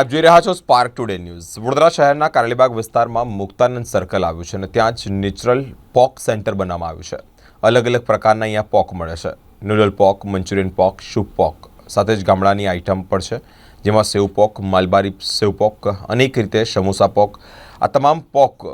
આપ જોઈ રહ્યા છો સ્પાર્ક ટુડે ન્યૂઝ વડોદરા શહેરના કારેલીબાગ વિસ્તારમાં મુક્તાનંદ સર્કલ આવ્યું છે અને ત્યાં જ નેચરલ પોક સેન્ટર બનાવવામાં આવ્યું છે. અલગ અલગ પ્રકારના અહીંયા પોક મળે છે. નૂડલ પોક મંચુરિયન પોક શુપ પોક સાથે જ ગામડાની આઇટમ પણ છે, જેમાં સેવ પોક માલબારી સેવ પોક અનેક રીતે સમોસા પોક આ તમામ પોક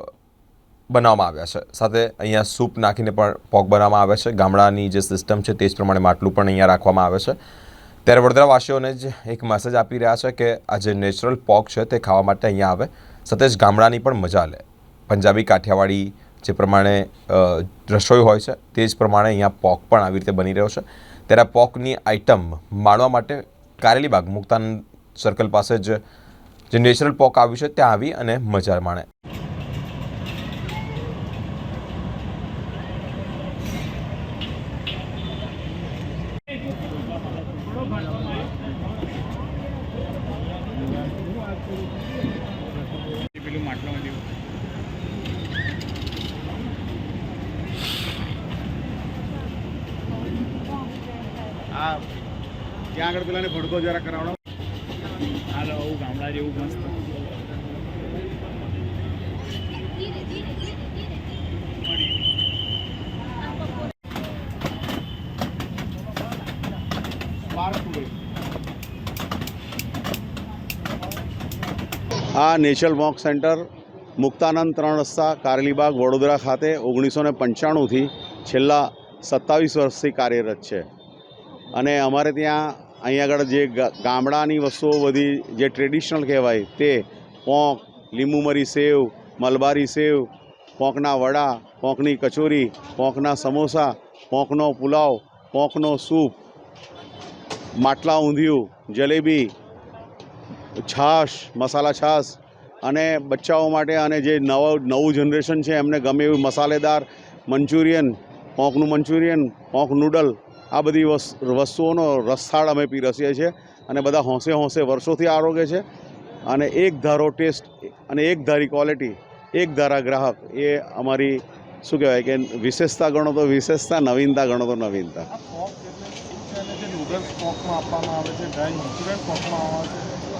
બનાવવામાં આવ્યા છે. સાથે અહીંયા સૂપ નાખીને પણ પોક બનાવવામાં આવે છે. ગામડાની જે સિસ્ટમ છે, તે જ પ્રમાણે માટલું પણ અહીંયા રાખવામાં આવે છે. ત્યારે વડોદરાવાસીઓને જ એક મેસેજ આપી રહ્યા છે કે આ જે નેચરલ પોક છે તે ખાવા માટે અહીંયા આવે. સાથે ગામડાની પણ મજા લે. પંજાબી કાઠિયાવાડી જે પ્રમાણે રસોઈ હોય છે તે જ પ્રમાણે અહીંયા પોક પણ આવી રીતે બની રહ્યો છે. ત્યારે આ પોકની આઇટમ માણવા માટે કારેલીબાગ મુક્તાન સર્કલ પાસે જ જે નેચરલ પોક આવ્યું છે, ત્યાં આવી અને મજા માણે પેલું માટલામાં જેવું આ ત્યાં આગળ પેલાને ભડકો જરા કરાવડો હાલો આવું ગામડા જેવું મસ્ત. આ નેચરલ વોક સેન્ટર મુક્તાનંદ ત્રણ રસ્તા કારેલીબાગ વડોદરા ખાતે ઓગણીસો ને પંચાણુંથી છેલ્લા સત્તાવીસ વર્ષથી કાર્યરત છે. અને અમારે ત્યાં અહીં આગળ જે ગામડાની વસ્તુઓ બધી જે ટ્રેડિશનલ કહેવાય તે પોંક લીંબુ મરી સેવ, મલબારી સેવ, પોંકના વડા, પોંકની કચોરી, પોંકના સમોસા, પોંકનો પુલાવ, પોંકનો સૂપ, માટલા ઊંધિયું, જલેબી, છાશ, મસાલા છાશ અને બચ્ચાઓ માટે અને જે નવો, નવું જનરેશન છે એમને ગમે એવું મસાલેદાર મંચુરિયન, પોંકનું મંચુરિયન, પોંક નૂડલ આ બધી વસ- વસ્તુઓનો રસથાળ અમે પીરસીએ છીએ અને બધા હોંશે હોંશે વર્ષોથી આરોગે છે અને એક ધારો ટેસ્ટ અને એક ધારી ક્વોલિટી, એક ધારા ગ્રાહક એ અમારી, શું કહેવાય કે વિશેષતા ગણો તો વિશેષતા, નવીનતા ગણો તો નવીનતા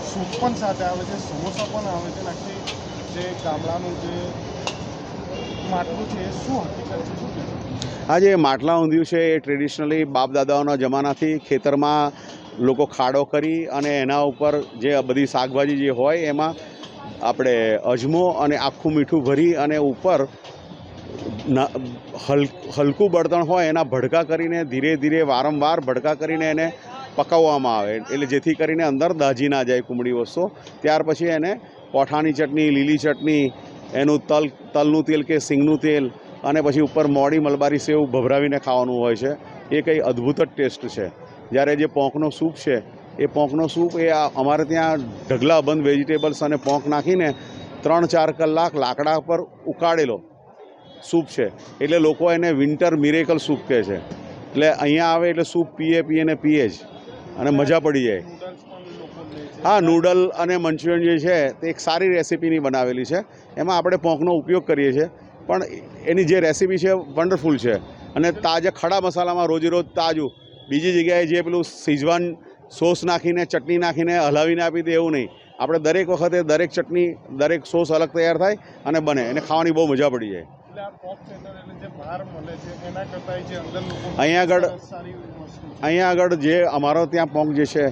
સૂપ પણ સાથે આવે છે જે ગામડાનું જે માટલું છે શું હકીકત છે, શું? આ જે માટલા ઊંધિયું છે એ ટ્રેડિશનલી બાપ દાદાઓના જમાનાથી ખેતરમાં લોકો ખાડો કરી અને એના ઉપર જે બધી શાકભાજી જે હોય એમાં આપણે અજમો અને આખું મીઠું ભરી અને ઉપર હલ, હલકું બળતણ હોય એના ભડકા કરીને ધીરે ધીરે વારંવાર ભડકા કરીને એને પકવવામાં આવે. એટલે જેથી કરીને અંદર દાજી ના જાય કુમળી વસ્તુ. ત્યાર પછી એને કોઠાની ચટણી, લીલી ચટણી, એનું તલ, તલનું તેલ કે સિંગનું તેલ અને પછી ઉપર મોડી મલબારી સેવ ભભરાવીને ખાવાનું હોય છે. એ કંઈ અદ્ભુત જ ટેસ્ટ છે. જ્યારે જે પોંકનો સૂપ છે, એ પોંકનો સૂપ એ અમારે ત્યાં ઢગલા બંધ વેજીટેબલ્સ અને પોંક નાખીને ત્રણ ચાર કલાક લાકડા પર ઉકાળેલો સૂપ છે. એટલે લોકો એને વિન્ટર મિરેકલ સૂપ કહે છે. એટલે અહીંયા આવે એટલે સૂપ પીએ પીએ ને પીએ જ. અને મજા પડી જાય. હા, નૂડલ અને મંચુરિયન જે છે, તે એક સારી રેસીપીની બનાવેલી છે. એમાં આપણે પોંકનો ઉપયોગ કરીએ છીએ. પણ એની જે રેસીપી છે વન્ડરફુલ છે. અને તાજા ખડા મસાલામાં રોજે રોજ તાજું. બીજી જગ્યાએ જે પેલું સિઝવાન સોસ નાખીને ચટણી નાખીને હલાવીને આપી દે એવું નહીં. આપણે દરેક વખતે દરેક ચટણી દરેક સોસ અલગ તૈયાર થાય અને બને. એને ખાવાની બહુ મજા પડી જાય. અહીંયા આગળ અહીંયા આગળ જે અમારો ત્યાં પોંક જે છે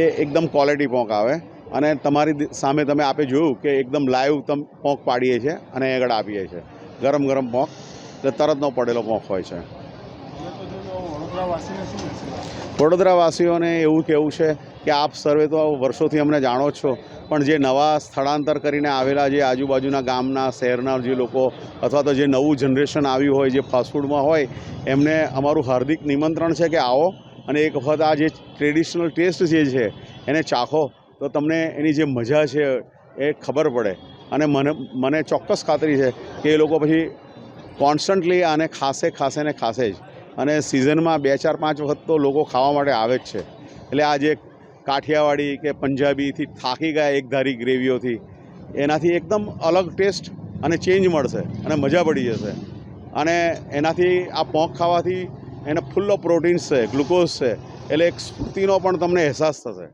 એ એકદમ ક્વોલિટી પોંક આવે. અને તમારી સામે તમે આપે જોયું કે એકદમ લાઈવ તમ પોંક પાડીએ છીએ અને આગળ આપીએ છીએ ગરમ ગરમ પોંક એટલે તરતનો પડેલો પોંક હોય છે. વડોદરાવાસીઓને એવું કહેવું છે કે આપ સર્વે તો વર્ષોથી અમને જાણો છો, પણ જે નવા સ્થળાંતર કરીને આવેલા જે આજુબાજુના ગામના, શહેરના જે લોકો અથવા તો જે નવું જનરેશન આવ્યું હોય, જે ફાસ્ટફૂડમાં હોય, એમને અમારું હાર્દિક નિમંત્રણ છે કે આવો અને એક વખત આ જે ટ્રેડિશનલ ટેસ્ટ જે છે એને ચાખો, તો તમને એની જે મજા છે એ ખબર પડે. અને મને મને ચોક્કસ ખાતરી છે કે એ લોકો પછી કોન્સ્ટન્ટલી આને ખાસે ખાસે ને ખાસે જ. અને સિઝનમાં બે ચાર પાંચ વખત તો લોકો ખાવા માટે આવે જ છે. એટલે આ જે કાઠિયાવાડી કે પંજાબીથી થાકી ગયા એક ધારી ગ્રેવીઓથી, એનાથી એકદમ અલગ ટેસ્ટ અને ચેન્જ મળશે અને મજા પડી જશે. અને એનાથી આ પોંક ખાવાથી એને ફૂલ્લો પ્રોટીન્સ છે, ગ્લુકોઝ છે, એટલે એક સ્ફૂર્તિનો પણ તમને અહેસાસ થશે.